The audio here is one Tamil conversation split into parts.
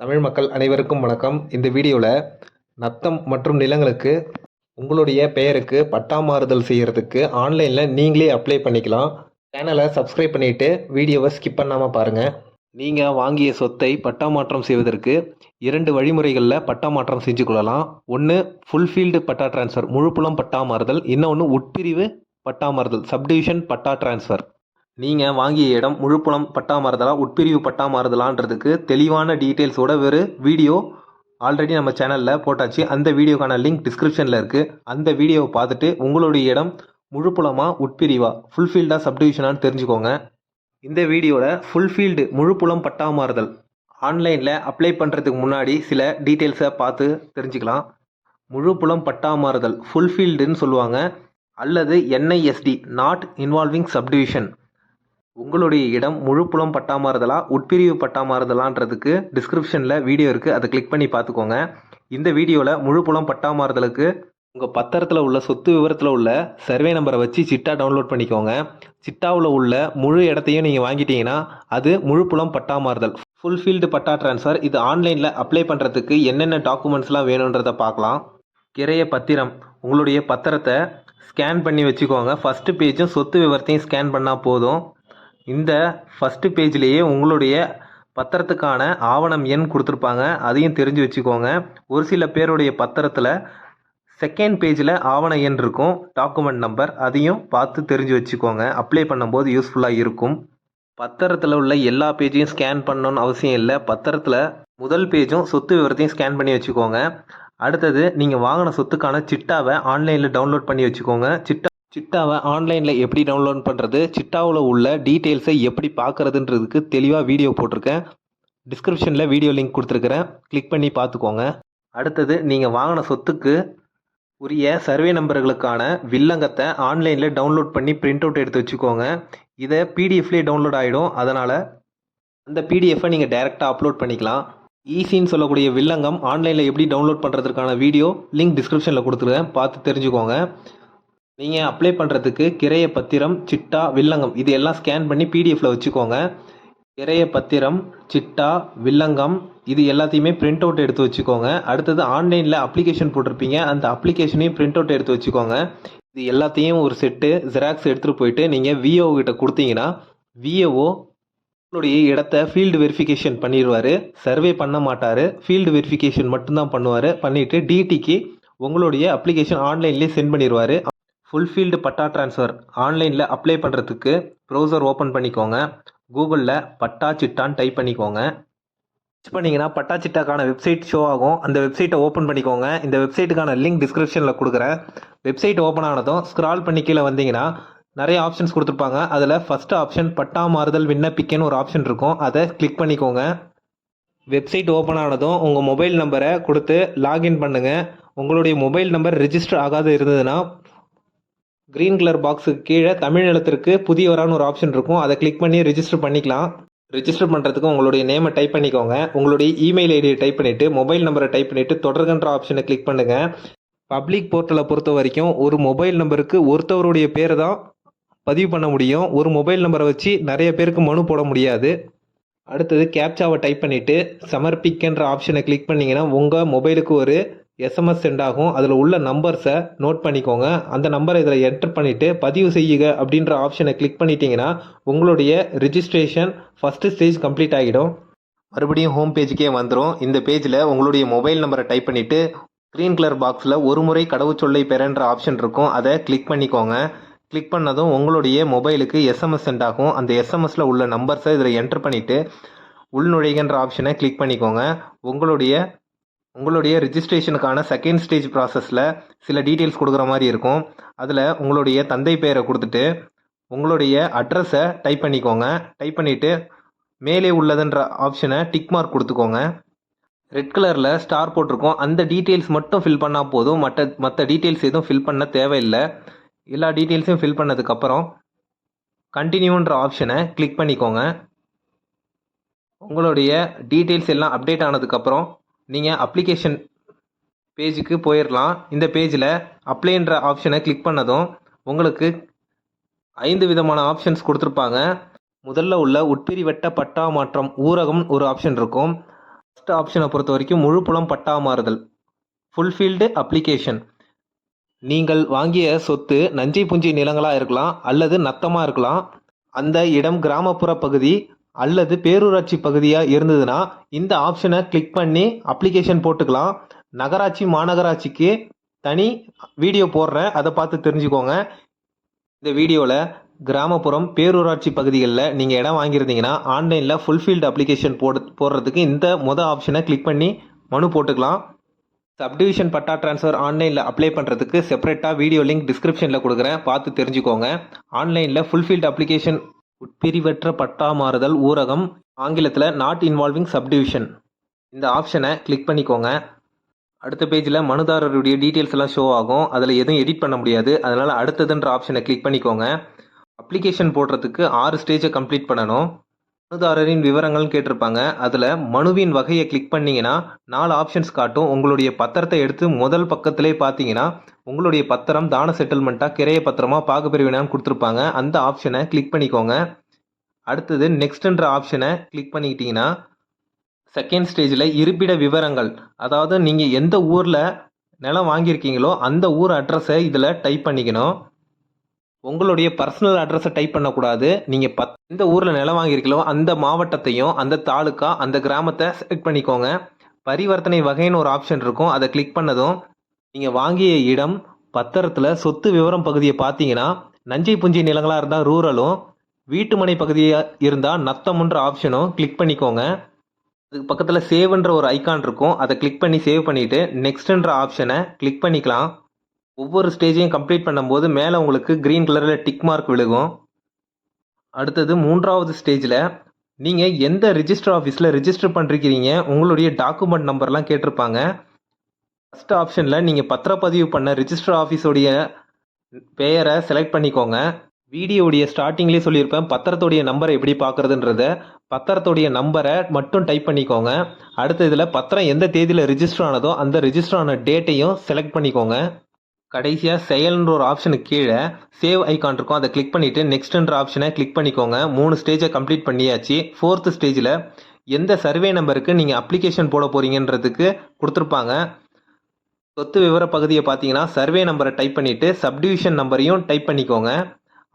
தமிழ் மக்கள் அனைவருக்கும் வணக்கம். இந்த வீடியோவில் நத்தம் மற்றும் நிலங்களுக்கு உங்களுடைய பெயருக்கு பட்டா மாறுதல் செய்கிறதுக்கு ஆன்லைனில் நீங்களே அப்ளை பண்ணிக்கலாம். சேனலை சப்ஸ்கிரைப் பண்ணிவிட்டு வீடியோவை ஸ்கிப் பண்ணாமல் பாருங்கள் நீங்கள் வாங்கிய சொத்தை பட்டா மாற்றம் செய்வதற்கு இரண்டு வழிமுறைகளில் பட்டா மாற்றம் செஞ்சு கொள்ளலாம். ஒன்று ஃபுல்ஃபீல்டு பட்டா ட்ரான்ஸ்ஃபர் முழுப்புலம் பட்டா மாறுதல். இன்னொன்று உட்பிரிவு பட்டா மாறுதல் சப்டிவிஷன் பட்டா ட்ரான்ஸ்ஃபர் நீங்கள் வாங்கிய இடம் முழுப்புலம் பட்டா மாறுதலா உட்பிரிவு பட்டா மாறுதலான்றதுக்கு தெளிவான டீட்டெயில்ஸோட ஒரு வீடியோ ஆல்ரெடி நம்ம சேனலில் போட்டாச்சு. அந்த வீடியோக்கான லிங்க் டிஸ்கிரிப்ஷனில் இருக்குது அந்த வீடியோவை பார்த்துட்டு உங்களுடைய இடம் முழுப்புலமா உட்பிரிவா ஃபுல்ஃபீல்டாக சப்டிவிஷனான்னு தெரிஞ்சுக்கோங்க. இந்த வீடியோவில் ஃபுல்ஃபீல்டு முழுப்புலம் பட்டா மாறுதல் ஆன்லைனில் அப்ளை பண்ணுறதுக்கு முன்னாடி சில டீட்டெயில்ஸை பார்த்து தெரிஞ்சுக்கலாம். முழுப்புலம் பட்டா மாறுதல் ஃபுல்ஃபீல்டுன்னு சொல்லுவாங்க. அல்லது என்ஐஎஸ்டி நாட் இன்வால்விங் சப்டிவிஷன் உங்களுடைய இடம் முழுப்புலம் பட்டா மாறுதலா உட்பிரிவு பட்டா மாறுதலான்றதுக்கு டிஸ்கிரிப்ஷனில் வீடியோ இருக்குது அதை கிளிக் பண்ணி பார்த்துக்கோங்க. இந்த வீடியோவில் முழுப்புலம் பட்டா மாறுதலுக்கு உங்கள் பத்திரத்தில் உள்ள சொத்து விவரத்தில் உள்ள சர்வே நம்பரை வச்சு சிட்டா டவுன்லோட் பண்ணிக்கோங்க. சிட்டாவில் உள்ள முழு இடத்தையும் நீங்கள் வாங்கிட்டீங்கன்னா அது முழுப்புலம் பட்டா மாறுதல். ஃபுல்ஃபீல்டு பட்டா ட்ரான்ஸ்ஃபர் இது ஆன்லைனில் அப்ளை பண்ணுறதுக்கு என்னென்ன டாக்குமெண்ட்ஸ்லாம் வேணுன்றதை பார்க்கலாம். கிரைய பத்திரம். உங்களுடைய பத்திரத்தை ஸ்கேன் பண்ணி வச்சுக்கோங்க. ஃபஸ்ட்டு பேஜும் சொத்து விவரத்தையும் ஸ்கேன் பண்ணால் போதும். இந்த ஃபஸ்ட்டு பேஜ்லேயே உங்களுடைய பத்திரத்துக்கான ஆவணம் எண் கொடுத்துருப்பாங்க. அதையும் தெரிஞ்சு வச்சுக்கோங்க. ஒரு சில பேருடைய பத்திரத்தில் செகண்ட் பேஜில் ஆவண எண் இருக்கும். டாக்குமெண்ட் நம்பர் அதையும் பார்த்து தெரிஞ்சு வச்சுக்கோங்க. அப்ளை பண்ணும்போது யூஸ்ஃபுல்லாக இருக்கும். பத்திரத்தில் உள்ள எல்லா பேஜையும் ஸ்கேன் பண்ணணும்னு அவசியம் இல்லை. பத்திரத்தில் முதல் பேஜும் சொத்து விவரத்தையும் ஸ்கேன் பண்ணி வச்சுக்கோங்க. அடுத்தது நீங்கள் வாங்கின சொத்துக்கான சிட்டாவை ஆன்லைனில் டவுன்லோட் பண்ணி வச்சுக்கோங்க. சிட்டா சிட்டாவை ஆன்லைனில் எப்படி டவுன்லோட் பண்ணுறது சிட்டாவில் உள்ள டீட்டெயில்ஸை எப்படி பார்க்குறதுன்றதுக்கு தெளிவாக வீடியோ போட்டிருக்கேன். டிஸ்கிரிப்ஷனில் வீடியோ லிங்க் கொடுத்துருக்குறேன். கிளிக் பண்ணி பார்த்துக்கோங்க. அடுத்தது நீங்கள் வாங்கின சொத்துக்கு உரிய சர்வே நம்பர்களுக்கான வில்லங்கத்தை ஆன்லைனில் டவுன்லோட் பண்ணி பிரிண்ட் அவுட் எடுத்து வச்சுக்கோங்க. இதை பிடிஎஃப்லேயே டவுன்லோட் ஆகிடும் அதனால் அந்த பிடிஎஃப்பை நீங்கள் டைரெக்டாக அப்லோட் பண்ணிக்கலாம். ஈஸின்னு சொல்லக்கூடிய வில்லங்கம் ஆன்லைனில் எப்படி டவுன்லோட் பண்ணுறதுக்கான வீடியோ லிங்க் டிஸ்கிரிப்ஷனில் கொடுத்துருக்கேன். பார்த்து தெரிஞ்சுக்கோங்க. நீங்கள் அப்ளை பண்ணுறதுக்கு கிரைய பத்திரம் சிட்டா வில்லங்கம் இது எல்லாம் ஸ்கேன் பண்ணி பிடிஎஃப்ல வச்சுக்கோங்க. கிரைய பத்திரம் சிட்டா வில்லங்கம் இது எல்லாத்தையுமே பிரிண்ட் அவுட் எடுத்து வச்சுக்கோங்க. அடுத்தது ஆன்லைனில் அப்ளிகேஷன் போட்டிருப்பீங்க. அந்த அப்ளிகேஷனையும் பிரிண்ட் அவுட் எடுத்து வச்சுக்கோங்க. இது எல்லாத்தையும் ஒரு செட்டு ஜெராக்ஸ் எடுத்துகிட்டு போயிட்டு நீங்கள் விஓ கிட்ட கொடுத்தீங்கன்னா விஏஓ உங்களுடைய இடத்த ஃபீல்டு வெரிஃபிகேஷன் பண்ணிடுவார். சர்வே பண்ண மாட்டார். ஃபீல்டு வெரிஃபிகேஷன் மட்டும்தான் பண்ணுவார். பண்ணிவிட்டு டிடிக்கு உங்களுடைய அப்ளிகேஷன் ஆன்லைன்லேயே சென்ட் பண்ணிடுவார். ஃபுல்ஃபீல்டு பட்டா ட்ரான்ஸ்ஃபர் ஆன்லைனில் அப்ளை பண்ணுறதுக்கு ப்ரௌசர் ஓப்பன் பண்ணிக்கோங்க. கூகுளில் பட்டா சிட்டான்னு டைப் பண்ணிக்கோங்க. சர்ச் பண்ணிங்கன்னா பட்டா சிட்டாக்கான வெப்சைட் ஷோ ஆகும். அந்த வெப்சைட்டை ஓப்பன் பண்ணிக்கோங்க. இந்த வெப்சைட்டுக்கான லிங்க் டிஸ்கிரிப்ஷனில் கொடுக்குறேன். வெப்சைட் ஓப்பன் ஆனதும் ஸ்க்ரால் பண்ணி கீழே வந்தீங்கன்னா நிறைய ஆப்ஷன்ஸ் கொடுத்துருப்பாங்க. அதில் ஃபஸ்ட்டு ஆப்ஷன் பட்டா மாறுதல் விண்ணப்பிக்கன்னு ஒரு ஆப்ஷன் இருக்கும். அதை கிளிக் பண்ணிக்கோங்க. வெப்சைட் ஓப்பன் ஆனதும் உங்கள் மொபைல் நம்பரை கொடுத்து லாகின் பண்ணுங்கள் உங்களுடைய மொபைல் நம்பர் ரிஜிஸ்டர் ஆகாது இருந்ததுன்னா க்ரீன் கலர் பாக்ஸுக்கு கீழே தமிழ் நிலத்திற்கு புதியவரான ஒரு ஆப்ஷன் இருக்கும். அதை கிளிக் பண்ணி ரிஜிஸ்டர் பண்ணிக்கலாம். ரிஜிஸ்டர் பண்ணுறதுக்கு உங்களுடைய நேமை டைப் பண்ணிக்கோங்க. உங்களுடைய இமெயில் ஐடியை டைப் பண்ணிவிட்டு மொபைல் நம்பரை டைப் பண்ணிவிட்டு தொடர்கின்ற ஆப்ஷனை கிளிக் பண்ணுங்கள் பப்ளிக் போர்ட்டலை பொறுத்த வரைக்கும் ஒரு மொபைல் நம்பருக்கு ஒருத்தவருடைய பேர் தான் பதிவு பண்ண முடியும். ஒரு மொபைல் நம்பரை வச்சு நிறைய பேருக்கு மனு போட முடியாது. அடுத்தது கேப்சாவை டைப் பண்ணிவிட்டு சமர்ப்பிக்கன்ற ஆப்ஷனை கிளிக் பண்ணிங்கன்னா உங்கள் மொபைலுக்கு ஒரு எஸ்எம்எஸ் சென்ட் ஆகும். அதில் உள்ள நம்பர்ஸை நோட் பண்ணிக்கோங்க. அந்த நம்பரை இதில் என்டர் பண்ணிவிட்டு பதிவு செய்யுக அப்படின்ற ஆப்ஷனை கிளிக் பண்ணிட்டீங்கன்னா உங்களுடைய ரிஜிஸ்ட்ரேஷன் ஃபஸ்ட்டு ஸ்டேஜ் கம்ப்ளீட் ஆகிடும். மறுபடியும் ஹோம் பேஜுக்கே வந்துடும் இந்த பேஜில் உங்களுடைய மொபைல் நம்பரை டைப் பண்ணிவிட்டு க்ரீன் கலர் பாக்ஸில் ஒரு முறை கடவுச்சொல்லை பெறன்ற ஆப்ஷன் இருக்கும். அதை கிளிக் பண்ணிக்கோங்க. கிளிக் பண்ணதும் உங்களுடைய மொபைலுக்கு எஸ்எம்எஸ் சென்ட் ஆகும். அந்த எஸ்எம்எஸில் உள்ள நம்பர்ஸை இதில் என்டர் பண்ணிவிட்டு உள்நுழைகின்ற ஆப்ஷனை கிளிக் பண்ணிக்கோங்க. உங்களுடைய உங்களுடைய ரிஜிஸ்ட்ரேஷனுக்கான செகண்ட் ஸ்டேஜ் ப்ராசஸில் சில டீட்டெயில்ஸ் கொடுக்குற மாதிரி இருக்கும். அதில் உங்களுடைய தந்தை பெயரை கொடுத்துட்டு உங்களுடைய அட்ரஸை டைப் பண்ணிக்கோங்க. டைப் பண்ணிவிட்டு மேலே உள்ளதுன்ற ஆப்ஷனை டிக் மார்க் கொடுத்துக்கோங்க. ரெட் கலரில் ஸ்டார் போட்டிருக்கோம். அந்த டீட்டெயில்ஸ் மட்டும் ஃபில் பண்ணால் போதும். மற்ற மற்ற டீட்டெயில்ஸ் எதுவும் ஃபில் பண்ண தேவையில்லை. எல்லா டீட்டெயில்ஸையும் ஃபில் பண்ணதுக்கப்புறம் கண்டினியூன்ற ஆப்ஷனை கிளிக் பண்ணிக்கோங்க. உங்களுடைய டீட்டெயில்ஸ் எல்லாம் அப்டேட் ஆனதுக்கப்புறம் நீங்கள் அப்ளிகேஷன் பேஜுக்கு போயிடலாம் இந்த பேஜில் அப்ளைன்ற ஆப்ஷனை கிளிக் பண்ணதும் உங்களுக்கு ஐந்து விதமான ஆப்ஷன்ஸ் கொடுத்துருப்பாங்க. முதல்ல உள்ள உட்பிரிவட்ட பட்டா மாற்றம் ஊரகம் ஒரு ஆப்ஷன் இருக்கும். ஃபஸ்ட் ஆப்ஷனை பொறுத்த வரைக்கும் முழு புலம் பட்டா மாறுதல். ஃபுல்ஃபீல்டு அப்ளிகேஷன் நீங்கள் வாங்கிய சொத்து நஞ்சை புஞ்சை நிலங்களாக இருக்கலாம் அல்லது நத்தமாக இருக்கலாம். அந்த இடம் கிராமப்புற பகுதி அல்லது பேரூராட்சி பகுதியாக இருந்ததுன்னா இந்த ஆப்ஷனை கிளிக் பண்ணி அப்ளிகேஷன் போட்டுக்கலாம். நகராட்சி மாநகராட்சிக்கு தனி வீடியோ போடுறேன். அதை பார்த்து தெரிஞ்சுக்கோங்க. இந்த வீடியோவில் கிராமப்புறம் பேரூராட்சி பகுதிகளில் நீங்கள் இடம் வாங்கியிருந்தீங்கன்னா ஆன்லைனில் ஃபுல்ஃபில்டு அப்ளிகேஷன் போடு போடுறதுக்கு இந்த மொதல் ஆப்ஷனை கிளிக் பண்ணி மனு போட்டுக்கலாம். சப்டிவிஷன் பட்டா ட்ரான்ஸ்ஃபர் ஆன்லைனில் அப்ளை பண்ணுறதுக்கு செப்பரேட்டாக வீடியோ லிங்க் டிஸ்கிரிப்ஷனில் கொடுக்குறேன். பார்த்து தெரிஞ்சுக்கோங்க. ஆன்லைனில் ஃபுல்ஃபீல்டு அப்ளிகேஷன் உட்பிரிவற்ற பட்டா மாறுதல் ஊரகம் ஆங்கிலத்தில் நாட் இன்வால்விங் சப்டிவிஷன் இந்த ஆப்ஷனை கிளிக் பண்ணிக்கோங்க. அடுத்த பேஜில் மனுதாரருடைய டீட்டெயில்ஸ் எல்லாம் ஷோ ஆகும். அதில் எதுவும் எடிட் பண்ண முடியாது. அதனால் அடுத்ததுன்ற ஆப்ஷனை கிளிக் பண்ணிக்கோங்க. அப்ளிகேஷன் போடுறதுக்கு ஆறு ஸ்டேஜை கம்ப்ளீட் பண்ணணும். மனுதாரரின் விவரங்கள்னு கேட்டிருப்பாங்க. அதில் மனுவின் வகையை கிளிக் பண்ணிங்கன்னா நாலு ஆப்ஷன்ஸ் காட்டும். உங்களுடைய பத்திரத்தை எடுத்து முதல் பக்கத்திலே பார்த்தீங்கன்னா உங்களுடைய பத்திரம் தான செட்டில்மெண்ட்டாக கிரைய பத்திரமா பாகுபிரிவினான்னு கொடுத்துருப்பாங்க. அந்த ஆப்ஷனை கிளிக் பண்ணிக்கோங்க. அடுத்தது நெக்ஸ்ட்ன்ற ஆப்ஷனை கிளிக் பண்ணிக்கிட்டிங்கன்னா செகண்ட் ஸ்டேஜில் இருப்பிட விவரங்கள். அதாவது நீங்கள் எந்த ஊரில் நிலம் வாங்கியிருக்கீங்களோ அந்த ஊர் அட்ரஸை இதில் டைப் பண்ணிக்கணும். உங்களுடைய பர்சனல் அட்ரஸை டைப் பண்ணக்கூடாது. நீங்கள் பத் எந்த ஊரில் நிலம் வாங்கியிருக்கீங்களோ அந்த மாவட்டத்தையும் அந்த தாலுக்கா அந்த கிராமத்தை செலக்ட் பண்ணிக்கோங்க. பரிவர்த்தனை வகைன்னு ஒரு ஆப்ஷன் இருக்கும். அதை கிளிக் பண்ணதும் நீங்கள் வாங்கிய இடம் பத்திரத்தில் சொத்து விவரம் பகுதியை பார்த்தீங்கன்னா நஞ்சை புஞ்சை நிலங்களாக இருந்தால் ரூரலும் வீட்டுமனை பகுதியாக இருந்தால் நத்தம்ன்ற ஆப்ஷனும் கிளிக் பண்ணிக்கோங்க. அதுக்கு பக்கத்தில் சேவ்ன்ற ஒரு ஐக்கான் இருக்கும். அதை கிளிக் பண்ணி சேவ் பண்ணிவிட்டு நெக்ஸ்ட்ன்ற ஆப்ஷனை கிளிக் பண்ணிக்கலாம். ஒவ்வொரு ஸ்டேஜையும் கம்ப்ளீட் பண்ணும்போது மேலே உங்களுக்கு க்ரீன் கலரில் டிக் மார்க் விழுகும். அடுத்தது மூன்றாவது ஸ்டேஜில் நீங்கள் எந்த ரிஜிஸ்டர் ஆஃபீஸில் ரிஜிஸ்டர் பண்ணிருக்கிறீங்க உங்களுடைய டாக்குமெண்ட் நம்பர்லாம் கேட்டிருப்பாங்க. ஃபஸ்ட் ஆப்ஷனில் நீங்கள் பத்திரப்பதிவு பண்ண ரிஜிஸ்டர் ஆஃபீஸோடைய பெயரை செலக்ட் பண்ணிக்கோங்க. வீடியோடைய ஸ்டார்டிங்லேயே சொல்லியிருப்பேன் பத்திரத்துடைய நம்பரை எப்படி பார்க்குறதுன்றத. பத்திரத்துடைய நம்பரை மட்டும் டைப் பண்ணிக்கோங்க. அடுத்த இதில் பத்திரம் எந்த தேதியில் ரிஜிஸ்டர் ஆனதோ அந்த ரிஜிஸ்டர் ஆன டேட்டையும் செலக்ட் பண்ணிக்கோங்க. கடைசியாக செயல்ன்ற ஒரு ஆப்ஷனுக்கு கீழே சேவ் ஐக்கான் இருக்கும். அதை கிளிக் பண்ணிவிட்டு நெக்ஸ்ட்ன்ற ஆப்ஷனை கிளிக் பண்ணிக்கோங்க. மூணு ஸ்டேஜை கம்ப்ளீட் பண்ணியாச்சு. ஃபோர்த்து ஸ்டேஜில் எந்த சர்வே நம்பருக்கு நீங்கள் அப்ளிகேஷன் போட போகிறீங்கன்றதுக்கு கொடுத்துருப்பாங்க. சொத்து விவர பகுதியை பார்த்தீங்கன்னா சர்வே நம்பரை டைப் பண்ணிவிட்டு சப்டிவிஷன் நம்பரையும் டைப் பண்ணிக்கோங்க.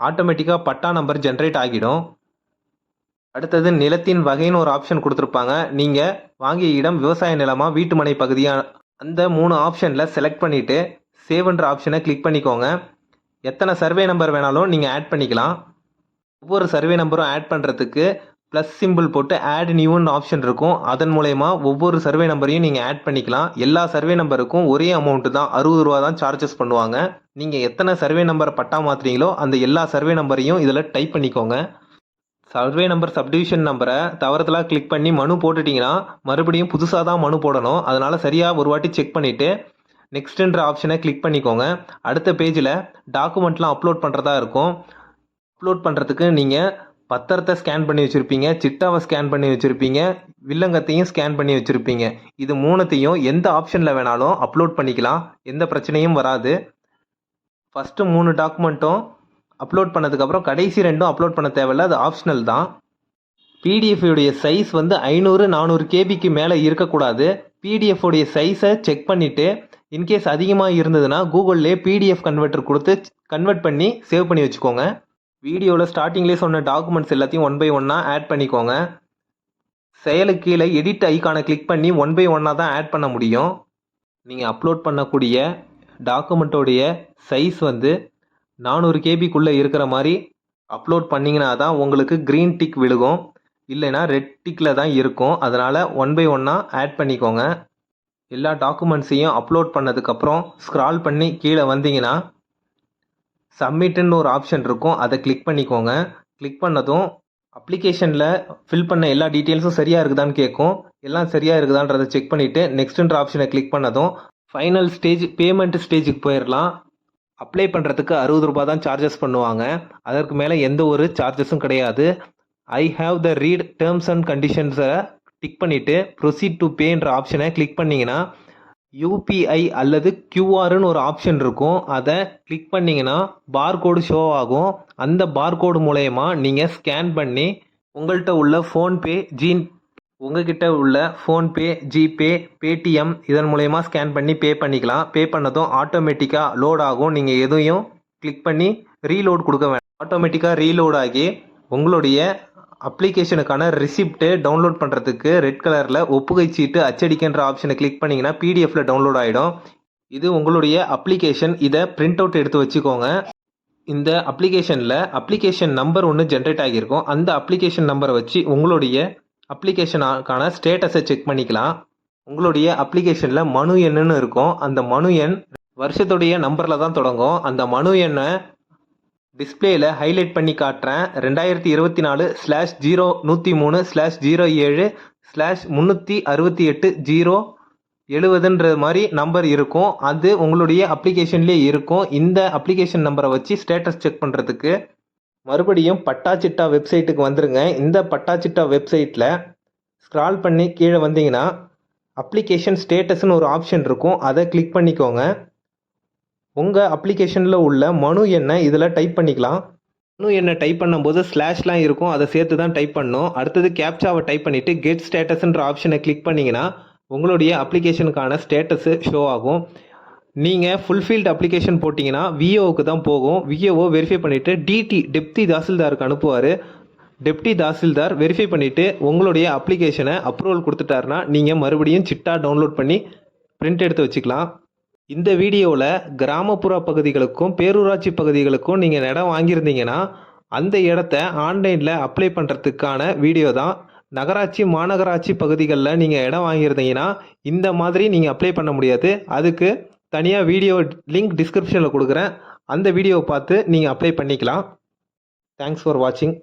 ஆட்டோமேட்டிக்காக பட்டா நம்பர் ஜென்ரேட் ஆகிடும். அடுத்தது நிலத்தின் வகைன்னு ஒரு ஆப்ஷன் கொடுத்துருப்பாங்க. நீங்கள் வாங்கிய இடம் விவசாய நிலமா வீட்டுமனை பகுதியாக அந்த மூணு ஆப்ஷனில் செலக்ட் பண்ணிவிட்டு சேவ்ன்ற ஆப்ஷனை கிளிக் பண்ணிக்கோங்க. எத்தனை சர்வே நம்பர் வேணாலும் நீங்கள் ஆட் பண்ணிக்கலாம். ஒவ்வொரு சர்வே நம்பரும் ஆட் பண்ணுறதுக்கு ப்ளஸ் சிம்பிள் போட்டு ஆட் நியூன்னு ஆப்ஷன் இருக்கும். அதன் மூலயமா ஒவ்வொரு சர்வே நம்பரையும் நீங்கள் ஆட் பண்ணிக்கலாம். எல்லா சர்வே நம்பருக்கும் ஒரே அமௌண்ட்டு தான் அறுபது ரூபா தான் சார்ஜஸ் பண்ணுவாங்க. நீங்கள் எத்தனை சர்வே நம்பரை பட்டா மாற்றுறீங்களோ அந்த எல்லா சர்வே நம்பரையும் இதில் டைப் பண்ணிக்கோங்க. சர்வே நம்பர் சப்டிவிஷன் நம்பரை தவறுதலாக கிளிக் பண்ணி மனு போட்டுட்டிங்கன்னா மறுபடியும் புதுசாக தான் மனு போடணும். அதனால் சரியாக ஒரு வாட்டி செக் பண்ணிவிட்டு நெக்ஸ்ட்டுன்ற ஆப்ஷனை கிளிக் பண்ணிக்கோங்க. அடுத்த பேஜில் டாக்குமெண்ட்லாம் அப்லோட் பண்ணுறதா இருக்கும். அப்லோட் பண்ணுறதுக்கு நீங்கள் பத்திரத்தை ஸ்கேன் பண்ணி வச்சுருப்பீங்க சிட்டாவை ஸ்கேன் பண்ணி வச்சுருப்பீங்க வில்லங்கத்தையும் ஸ்கேன் பண்ணி வச்சுருப்பீங்க. இது மூணுத்தையும் எந்த ஆப்ஷனில் வேணாலும் அப்லோட் பண்ணிக்கலாம். எந்த பிரச்சனையும் வராது. ஃபஸ்ட்டு மூணு டாக்குமெண்ட்டும் அப்லோட் பண்ணதுக்கப்புறம் கடைசி ரெண்டும் அப்லோட் பண்ண தேவையில்ல. அது ஆப்ஷனல் தான். PDF சைஸ் வந்து ஐநூறு நானூறு கேபிக்கு மேலே இருக்கக்கூடாது. PDF உடைய சைஸை செக் பண்ணிவிட்டு இன்கேஸ் அதிகமாக இருந்ததுன்னா கூகுள்லேயே பிடிஎஃப் கன்வெர்ட்டர் கொடுத்து கன்வெர்ட் பண்ணி சேவ் பண்ணி வச்சுக்கோங்க. வீடியோவில் ஸ்டார்டிங்லேயே சொன்ன டாக்குமெண்ட்ஸ் எல்லாத்தையும் ஒன் பை ஒன்னாக ஆட் பண்ணிக்கோங்க. செயலுக்கு கீழே எடிட் ஐக்கானை கிளிக் பண்ணி ஒன் பை ஒன்னாக தான் ஆட் பண்ண முடியும். நீங்கள் அப்லோட் பண்ணக்கூடிய டாக்குமெண்ட்டோடைய சைஸ் வந்து நானூறு கேபிக்குள்ளே இருக்கிற மாதிரி அப்லோட் பண்ணிங்கன்னா தான் உங்களுக்கு க்ரீன் டிக் விழுகும். இல்லைன்னா ரெட் டிக்கில் தான் இருக்கும். அதனால் ஒன் பை ஒன்னாக ஆட் பண்ணிக்கோங்க. எல்லா டாக்குமெண்ட்ஸையும் அப்லோட் பண்ணதுக்கப்புறம் ஸ்க்ரால் பண்ணி கீழே வந்தீங்கன்னா சப்மிட்டுன்னு ஒரு ஆப்ஷன் இருக்கும். அதை கிளிக் பண்ணிக்கோங்க. கிளிக் பண்ணதும் அப்ளிகேஷனில் ஃபில் பண்ண எல்லா டீட்டெயில்ஸும் சரியாக இருக்குதான்னு கேட்கும். எல்லாம் சரியாக இருக்குதான்றதை செக் பண்ணிவிட்டு நெக்ஸ்ட்டுன்ற ஆப்ஷனை கிளிக் பண்ணதும் ஃபைனல் ஸ்டேஜ் பேமெண்ட் ஸ்டேஜுக்கு போயிடலாம் அப்ளை பண்ணுறதுக்கு அறுபது ரூபா தான் சார்ஜஸ் பண்ணுவாங்க. அதற்கு மேலே எந்த ஒரு சார்ஜஸும் கிடையாது. I have the read terms and கண்டிஷன்ஸை tick பண்ணிவிட்டு ப்ரொசீட் டு பேன்ற ஆப்ஷனை கிளிக் பண்ணிங்கன்னா யூபிஐ அல்லது கியூஆர்னு ஒரு ஆப்ஷன் இருக்கும். அதை கிளிக் பண்ணிங்கன்னா பார்கோடு ஷோ ஆகும். அந்த பார்கோடு மூலயமா நீங்கள் ஸ்கேன் பண்ணி உங்கள்கிட்ட உள்ள ஃபோன்பே ஜீன் உங்ககிட்ட உள்ள ஃபோன்பே ஜிபே பேடிஎம் இதன் மூலயமா ஸ்கேன் பண்ணி பே பண்ணிக்கலாம். பே பண்ணதும் ஆட்டோமேட்டிக்காக லோட் ஆகும். நீங்கள் எதையும் கிளிக் பண்ணி ரீலோட் கொடுக்க வேண்டாம் ஆட்டோமேட்டிக்காக ரீலோட் ஆகி உங்களுடைய அப்ளிகேஷனுக்கான ரிசிப்ட்டு டவுன்லோட் பண்ணுறதுக்கு ரெட் கலரில் ஒப்புகை சீட்டு அச்சடிக்கின்ற ஆப்ஷனை கிளிக் பண்ணிங்கன்னா பிடிஎஃப்ல டவுன்லோட் ஆகிடும் இது உங்களுடைய அப்ளிகேஷன் இதை பிரிண்ட் அவுட் எடுத்து வச்சுக்கோங்க. இந்த அப்ளிகேஷனில் அப்ளிகேஷன் நம்பர் ஒன்று ஜென்ரேட் ஆகியிருக்கும். அந்த அப்ளிகேஷன் நம்பரை வச்சு உங்களுடைய அப்ளிகேஷனுக்கான ஸ்டேட்டஸை செக் பண்ணிக்கலாம். உங்களுடைய அப்ளிகேஷனில் மனு எண்ணுன்னு இருக்கும். அந்த மனு எண் வருஷத்துடைய நம்பரில் தான் தொடங்கும். அந்த மனு எண்ணை டிஸ்பிளேயில் ஹைலைட் பண்ணி காட்டுறேன். ரெண்டாயிரத்தி இருபத்தி நாலு ஸ்லாஷ் ஜீரோ நூற்றி மூணு ஸ்லாஷ் ஜீரோ ஏழு ஸ்லாஷ் முந்நூற்றி அறுபத்தி எட்டு ஜீரோ எழுபதுன்ற மாதிரி நம்பர் இருக்கும். அது உங்களுடைய அப்ளிகேஷன்லேயே இருக்கும். இந்த அப்ளிகேஷன் நம்பரை வச்சு ஸ்டேட்டஸ் செக் பண்ணுறதுக்கு மறுபடியும் பட்டாச்சிட்டா வெப்சைட்டுக்கு வந்துருங்க. இந்த பட்டாச்சிட்டா வெப்சைட்டில் ஸ்க்ரால் பண்ணி கீழே வந்தீங்கன்னா அப்ளிகேஷன் ஸ்டேட்டஸ்னு ஒரு ஆப்ஷன் இருக்கும். அதை கிளிக் பண்ணிக்கோங்க. உங்கள் அப்ளிகேஷனில் உள்ள மனு எண்ணை இதில் டைப் பண்ணிக்கலாம். மனு எண்ணை டைப் பண்ணும்போது ஸ்லாஷ்லாம் இருக்கும். அதை சேர்த்து தான் டைப் பண்ணணும் அடுத்தது கேப்சாவை டைப் பண்ணிவிட்டு கெட் ஸ்டேட்டஸ்ன்ற ஆப்ஷனை கிளிக் பண்ணிங்கன்னா உங்களுடைய அப்ளிகேஷனுக்கான ஸ்டேட்டஸு ஷோ ஆகும். நீங்கள் ஃபுல்ஃபில்ட் அப்ளிகேஷன் போட்டிங்கன்னா விஓவுக்கு தான் போகும். விஓஓ வெரிஃபை பண்ணிவிட்டு டிடி டெப்தி தாசில்தாருக்கு அனுப்புவார். டெப்டி தாசில்தார் வெரிஃபை பண்ணிவிட்டு உங்களுடைய அப்ளிகேஷனை அப்ரூவல் கொடுத்துட்டாருன்னா நீங்கள் மறுபடியும் சிட்டா டவுன்லோட் பண்ணி பிரிண்ட் எடுத்து வச்சுக்கலாம். இந்த வீடியோவில் கிராமப்புற பகுதிகளுக்கும் பேரூராட்சி பகுதிகளுக்கும் நீங்கள் இடம் வாங்கியிருந்தீங்கன்னா அந்த இடத்த ஆன்லைனில் அப்ளை பண்ணுறதுக்கான வீடியோ தான். நகராட்சி மாநகராட்சி பகுதிகளில் நீங்கள் இடம் வாங்கியிருந்தீங்கன்னா இந்த மாதிரி நீங்கள் அப்ளை பண்ண முடியாது. அதுக்கு தனியாக வீடியோ லிங்க் டிஸ்கிரிப்ஷனில் கொடுக்குறேன். அந்த வீடியோவை பார்த்து நீங்கள் அப்ளை பண்ணிக்கலாம். தேங்க்ஸ் ஃபார் வாட்சிங்